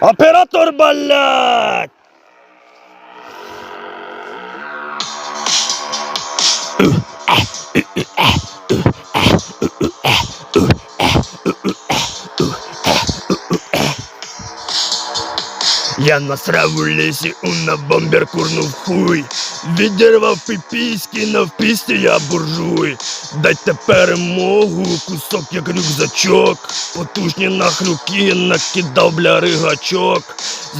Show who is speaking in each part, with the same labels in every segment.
Speaker 1: Оператор, блядь! Я насрав у лісі, у на бомбер курнув хуй. Відірвав піпіськи, навпісті я буржуй. Дайте перемогу, кусок як рюкзачок. Потужні нахрюки, накидав бля ригачок.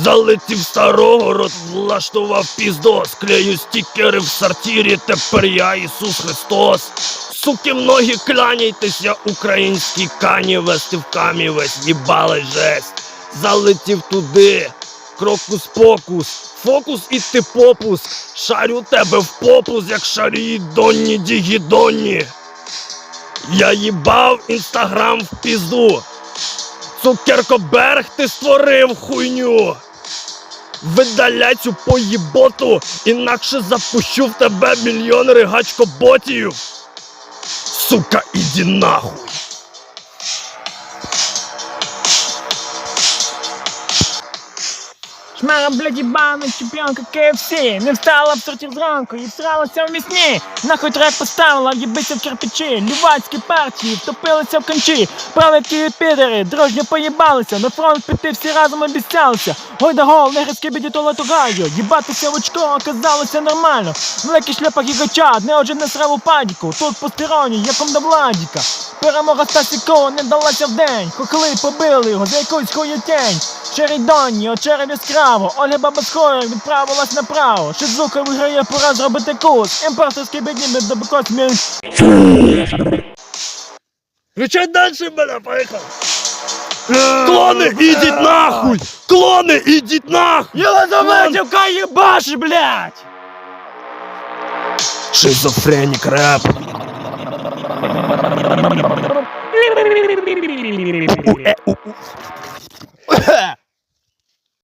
Speaker 1: Залетів старого, рот влаштував піздос. Клею стікери в сортирі, тепер я Ісус Христос. Суки, в ноги кляняйтесь, я кані вести в камі весь їбалась жесть. Залетів туди. Крокус покус, фокус і ти попус. Шарю тебе в попус, як шарі Донні Дігідонні. Я їбав інстаграм в пізду. Цукеркоберг ти створив хуйню. Видаляй цю поїботу, інакше запущу в тебе мільйон ригачкоботів. Сука, іди нахуй.
Speaker 2: Шмара, блядь, ебаная чемпіонка KFC Не встала в сортир зранку і всралася в місні Нахуй трек поставила, в'їбиться в кирпичі Лювацькі партії втопилися в кончі Правики і підери, дружньо поїбалися На фронт піти всі разом обіцялися. Ой да гол, негрський біді туалету гаю Їбатися в очко оказалося нормально. Великий шлепах і гачат, не отже не срав у падіку. Тут посторонній, яком до владіка. Перемога Стасіко не далася день. Хохли побили його за якусь хуєтень Чередонні, очерев яскраво, Ольга Бабаскоя відправилась направо. Шизука виграє пора зробити кус. Імператорський бідні до бекос мій.
Speaker 1: Включай дальше, бля, поехал. Клоны, идите нахуй! Клоны, идите нахуй!
Speaker 2: Єлизаветівка їбаш, блядь!
Speaker 1: Шизофреник рэп.